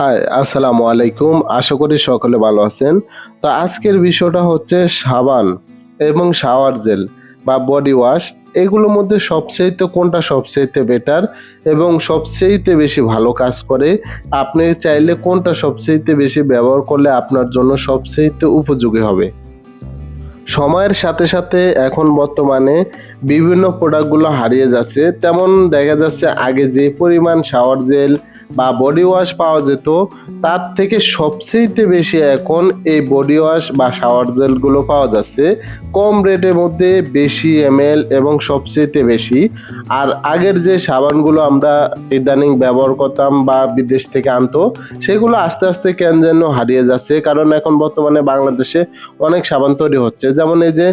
High আসসালামু আলাইকুম। আশা করি সকলে ভালো আছেন। তো আজকের বিষয়টা হচ্ছে সাবান এবং শাওয়ার জেল বা বডি ওয়াশ। এগুলোর মধ্যে সবচেয়েতে কোনটা সবচেয়েতে বেটার এবং সবচেয়ে বেশি ভালো কাজ করে? আপনি চাইলে কোনটা সবচেয়েতে বেশি ব্যবহার করলে আপনার জন্য সবচেয়ে উপযোগী হবে? সময়ের সাথে সাথে এখন বর্তমানে বিভিন্ন প্রোডাক্টগুলো হারিয়ে যাচ্ছে। তেমন দেখা যাচ্ছে আগে যে পরিমাণ শাওয়ার জেল বা বডি ওয়াশ পাওয়া যেত, তার থেকে সবচেয়ে বেশি এখন এই বডি ওয়াশ বা শাওয়ার জেলগুলো পাওয়া যাচ্ছে। কম রেটের মধ্যে বেশি এমএল এবং সবচেয়েতে বেশি। আর আগের যে সাবানগুলো আমরা ইদানিং ব্যবহার করতাম বা বিদেশ থেকে আনতো, সেগুলো আস্তে আস্তে কেন যেন হারিয়ে যাচ্ছে। কারণ এখন বর্তমানে বাংলাদেশে অনেক সাবান তৈরি হচ্ছে। যেমন এই যে,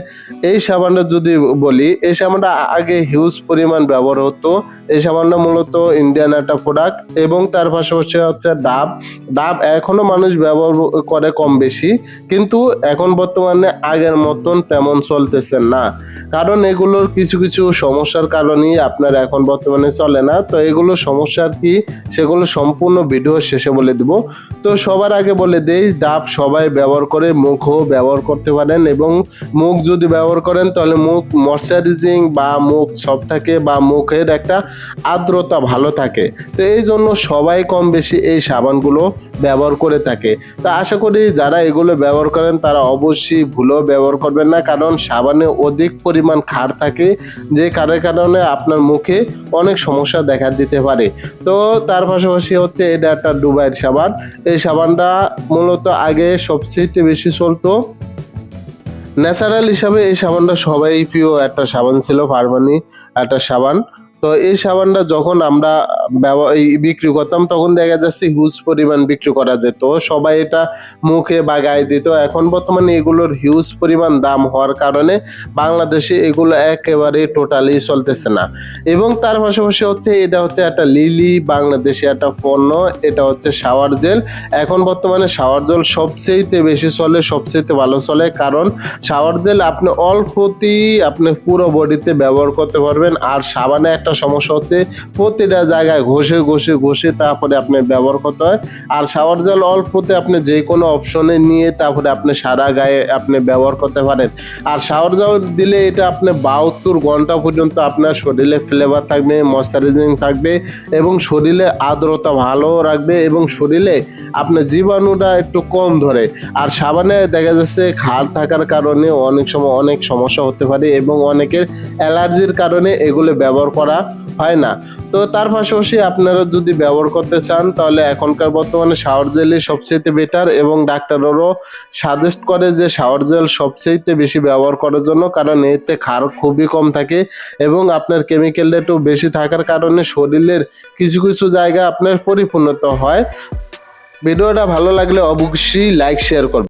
এই সাবানটা যদি বলি, এই সাবানটা আগে হিউজ পরিমাণ ব্যবহার হতো। এই সাবানটা মূলত ইন্ডিয়ান একটা প্রোডাক্ট এবং তার পাশাপাশি হচ্ছে ডাব। ডাব এখনও মানুষ ব্যবহার করে কম বেশি, কিন্তু এখন বর্তমানে আগের মতন তেমন চলতেছে না। কারণ এগুলোর কিছু কিছু সমস্যার কারণেই আপনার এখন বর্তমানে চলে না। তো এগুলো সমস্যার কি, সেগুলো সম্পূর্ণ ভিডিও শেষে বলে দিব। তো সবার আগে বলে দেই, ডাব সবাই ব্যবহার করে, মুখও ব্যবহার করতে পারেন এবং মুখ যদি ব্যবহার করেন, তাহলে মুখ ময়শ্চারাইজিং বা মুখ সব থাকে বা মুখের একটা আর্দ্রতা ভালো থাকে। তো এই জন্য সবাই কম বেশি এই সাবানগুলো ব্যবহার করে থাকে। তো আশা করি যারা এগুলো ব্যবহার করেন, তারা অবশ্যই ভুলেও ব্যবহার করবেন না, কারণ সাবানে অধিক পরিমাণ ক্ষার থাকে, যে কারণে কারণে আপনার মুখে অনেক সমস্যা দেখা দিতে পারে। তো তার পাশাপাশি হচ্ছে এটা একটা ডুবাইয়ের সাবান। এই সাবানটা মূলত আগে সবচেয়ে বেশি চলতো ন্যাচারাল হিসাবে এই সাবানটা সবাই প্রিয়। একটা সাবান ছিল ফার্মানি একটা সাবান। তো এই সাবানটা যখন আমরা বিক্রি করতাম, তখন দেখা যাচ্ছে হিউজ পরিমাণ বিক্রি করা যেত। সবাই এটা মুখে বা গায়ে দিত। এখন বর্তমানে এগুলোর হিউজ পরিমাণ দাম হওয়ার কারণে বাংলাদেশে এগুলো একেবারে টোটালি চলতেছে না। এবং তার পাশাপাশি হচ্ছে এটা হচ্ছে একটা লিলি বাংলাদেশে একটা পণ্য, এটা হচ্ছে শাওয়ার জেল এখন বর্তমানে শাওয়ার জেল সবচেয়েতে বেশি চলে সবচেয়েতে ভালো চলে। কারণ শাওয়ার জেল আপনি অল্পতেই আপনি পুরো বডিতে ব্যবহার করতে পারবেন। আর সাবানে একটা সমস্যা হচ্ছে প্রতিটা জায়গায় ঘষে ঘষে ঘষে তারপরে আপনি ব্যবহার করতে হয়। আর শাওয়ার জল অল্পতে আপনি যে কোনো অপশনে নিয়ে তারপরে আপনি সারা গায়ে আপনি ব্যবহার করতে পারেন। আর শাওয়ার জল দিলে এটা আপনি বাহাত্তর ঘণ্টা পর্যন্ত আপনার শরীরে ফ্লেভার থাকবে ময়শ্চারাইজিং থাকবে এবং শরীরে আর্দ্রতা ভালো রাখবে এবং শরীরে আপনার জীবাণুটা একটু কম ধরে। আর সাবানে দেখা যাচ্ছে খাল থাকার কারণে অনেক সময় অনেক সমস্যা হতে পারে এবং অনেকের অ্যালার্জির কারণে এগুলো ব্যবহার করা হয় না। তো তার পাশাপাশি আপনারা যদি ব্যবহার করতে চান, তাহলে এখনকার বর্তমানে শাওয়ার জেলই সবচেয়ে বেটার এবং ডাক্তাররাও সাজেস্ট করে যে শাওয়ার জেল সবচেয়ে বেশি ব্যবহার করার জন্য, কারণ এতে ক্ষার খুবই কম থাকে এবং আপনার কেমিক্যালটা একটু বেশি থাকার কারণে শরীরের কিছু কিছু জায়গা আপনার পরিপূর্ণতা হয়। ভিডিওটা ভালো লাগলে অবশ্যই লাইক শেয়ার করবেন।